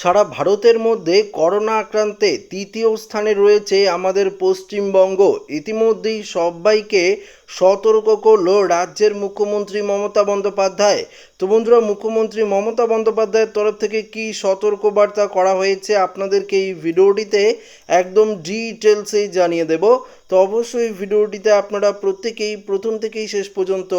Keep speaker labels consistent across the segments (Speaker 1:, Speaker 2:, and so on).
Speaker 1: সারা ভারতের মধ্যে করোনা আক্রান্তে তৃতীয় স্থানে রয়েছে আমাদের পশ্চিমবঙ্গ। ইতিমধ্যেই সবাইকে সতর্ক করল রাজ্যের মুখ্যমন্ত্রী মমতা বন্দ্যোপাধ্যায়। তো বন্ধুরা, মুখ্যমন্ত্রী মমতা বন্দ্যোপাধ্যায়ের তরফ থেকে কি সতর্কবার্তা করা হয়েছে আপনাদেরকে এই ভিডিওটিতে? একদম ডিটেলসেই জানিয়ে দেব। তো অবশ্যই ভিডিওটিতে আপনারা প্রত্যেকেই প্রথম থেকেই শেষ পর্যন্ত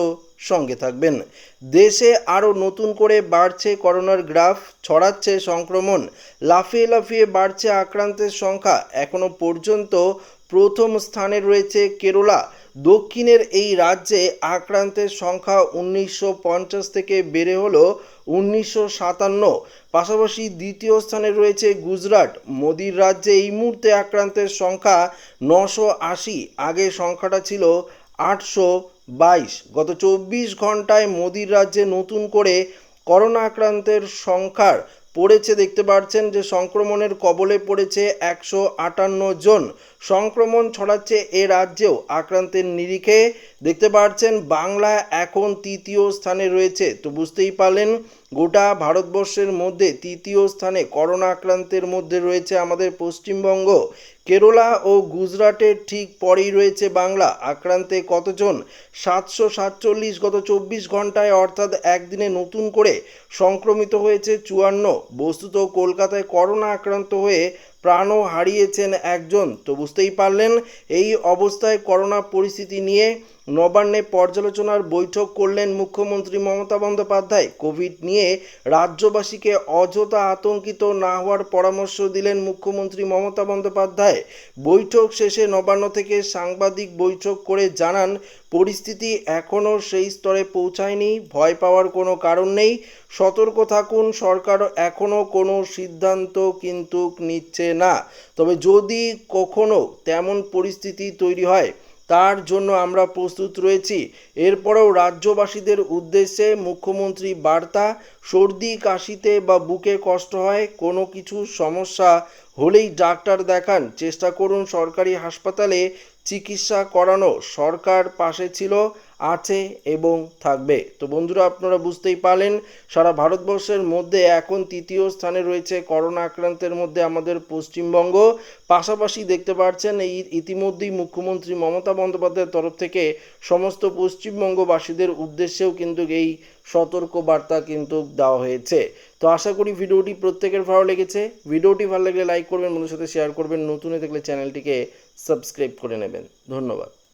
Speaker 1: সঙ্গে থাকবেন। দেশে আরও নতুন করে বাড়ছে করোনার গ্রাফ, ছড়াচ্ছে সংক্রমণ, লাফিয়ে লাফিয়ে বাড়ছে আক্রান্তের সংখ্যা। এখনও পর্যন্ত প্রথম স্থানে রয়েছে কেরলা। দক্ষিণের এই রাজ্যে আক্রান্তের সংখ্যা উনিশশো পঞ্চাশ থেকে বেড়ে হলো উনিশশো সাতান্ন। পাশাপাশি দ্বিতীয় স্থানে রয়েছে গুজরাট। মোদির রাজ্যে এই মুহূর্তে আক্রান্তের সংখ্যা নশো আশি। আগে সংখ্যাটা ছিল আটশো বাইশ। গত চব্বিশ ঘন্টায় মোদির রাজ্যে নতুন করে করোনা আক্রান্তের সংখ্যার পড়েছে, দেখতে পাচ্ছেন যে সংক্রমণের কবলে পড়েছে একশো আটান্ন জন। সংক্রমণ ছড়াচ্ছে এ রাজ্যেও, আক্রান্তের নিরিখে। দেখতে পাচ্ছেন বাংলা এখন তৃতীয় স্থানে রয়েছে। তো বুঝতেই পারলেন, গোটা ভারতবর্ষের মধ্যে তৃতীয় স্থানে করোনা আক্রান্তের মধ্যে রয়েছে আমাদের পশ্চিমবঙ্গ। কেরলা ও গুজরাটের ঠিক পরেই রয়েছে বাংলা। আক্রান্তে কতজন? সাতশো সাতচল্লিশ গত চব্বিশ ঘন্টায়, অর্থাৎ একদিনে নতুন করে সংক্রমিত হয়েছে চুয়ান্ন। বস্তুত কলকাতায় করোনা আক্রান্ত হয়ে প্রাণও হারিয়েছেন একজন। তো বুঝতেই পারলেন, এই অবস্থায় করোনা পরিস্থিতি নিয়ে নবান্নে পর্যালোচনার বৈঠক করলেন মুখ্যমন্ত্রী মমতা বন্দ্যোপাধ্যায়। কোভিড নিয়ে রাজ্যবাসীকে অযথা আতঙ্কিত না হওয়ার পরামর্শ দিলেন মুখ্যমন্ত্রী মমতা বন্দ্যোপাধ্যায়। বৈঠক শেষে নবান্ন থেকে সাংবাদিক বৈঠক করে জানান, পরিস্থিতি এখনও সেই স্তরে পৌঁছায়নি, ভয় পাওয়ার কোনো কারণ নেই। সতর্ক থাকুন, সরকার এখনও কোনো সিদ্ধান্ত কিন্তু নিচ্ছে না। তবে যদি কখনো তেমন পরিস্থিতি তৈরি হয়, তার জন্য আমরা প্রস্তুত রয়েছি। এরপরেও রাজ্যবাসীদের উদ্দেশ্যে মুখ্যমন্ত্রী বার্তা, সর্দি, কাশিতে বা বুকে কষ্ট হয়, কোনো কিছু সমস্যা হলেই ডাক্তার দেখান। চেষ্টা করুন সরকারি হাসপাতালে চিকিৎসা করানো। সরকার পাশে ছিল, আছে এবং থাকবে। তো বন্ধুরা, আপনারা বুঝতেই পারলেন, সারা ভারতবর্ষের মধ্যে এখন তৃতীয় স্থানে রয়েছে করোনা আক্রান্তের মধ্যে আমাদের পশ্চিমবঙ্গ। পাশাপাশি দেখতে পাচ্ছেন এই ইতিমধ্যেই মুখ্যমন্ত্রী মমতা বন্দ্যোপাধ্যায়ের তরফ থেকে সমস্ত পশ্চিমবঙ্গবাসীদের উদ্দেশ্যেও কিন্তু এই সতর্ক বার্তা কিন্তু দেওয়া হয়েছে। তো আশা করি ভিডিওটি প্রত্যেকের ভালো লেগেছে। ভিডিওটি ভালো লাগলে লাইক করবেন বন্ধুর সাথে শেয়ার করবেন। নতুন হয়ে থাকলে চ্যানেলটিকে সাবস্ক্রাইব করে নেবেন। ধন্যবাদ।